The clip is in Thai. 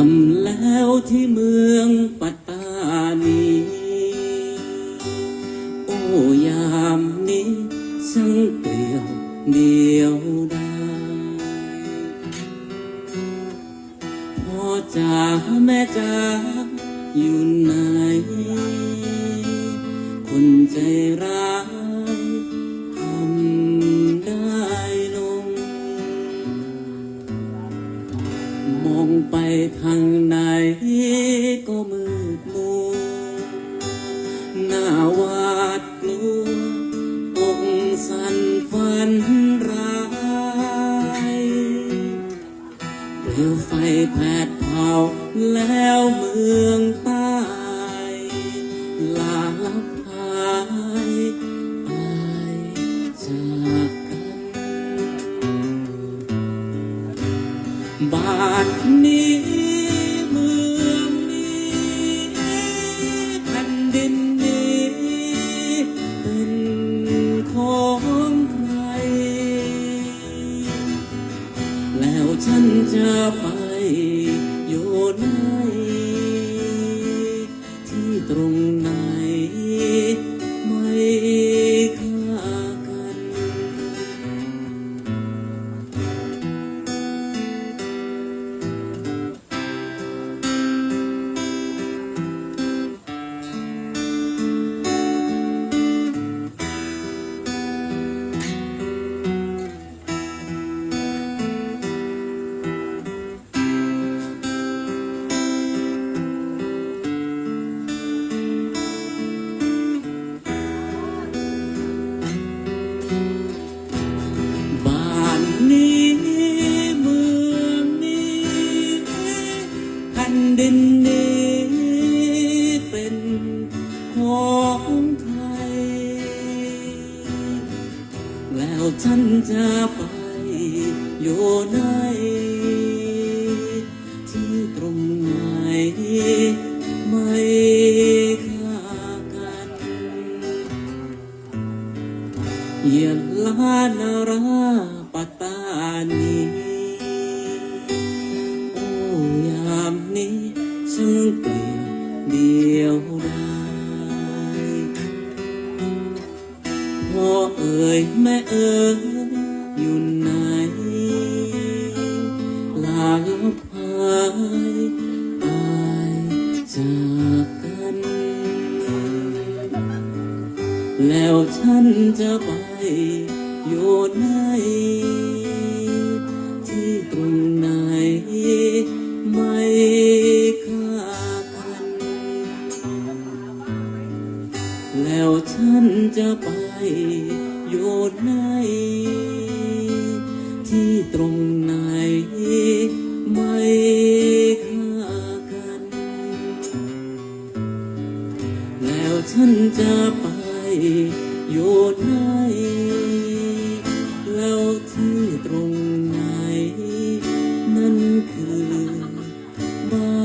คำแล้วที่เมืองปัตตานี โอ้ยามนี้ช่างเปลี่ยวเดียวดายพ่อจ๋าแม่จ๋าอยู่ไหน คนใจร้าย ไหนก็มืดมัวหน้าหวาดกลัวอกสั่นฝันร้ายเปลวไฟแผดเผาแล้วเมืองใต้ลาลับหายไปจากกันบาทนี้ ฉันจะไปอยู่ไหน ของไทย แล้วฉันจะไปอยู่ไหนที่ตรงไหนไม่ค่ากันเยลานาราปัตตานี พ่อเอ่ยแม่เอ่ยอยู่ไหน ลาลับหายไปจากกัน แล้วฉันจะไปอยู่ไหน ที่ตรงไหน อยู่ไหนที่ตรงไหนไม่ค่ากัน แล้วฉันจะไปอยู่ไหนแล้วที่ตรงไหน นั่นคือบ้าน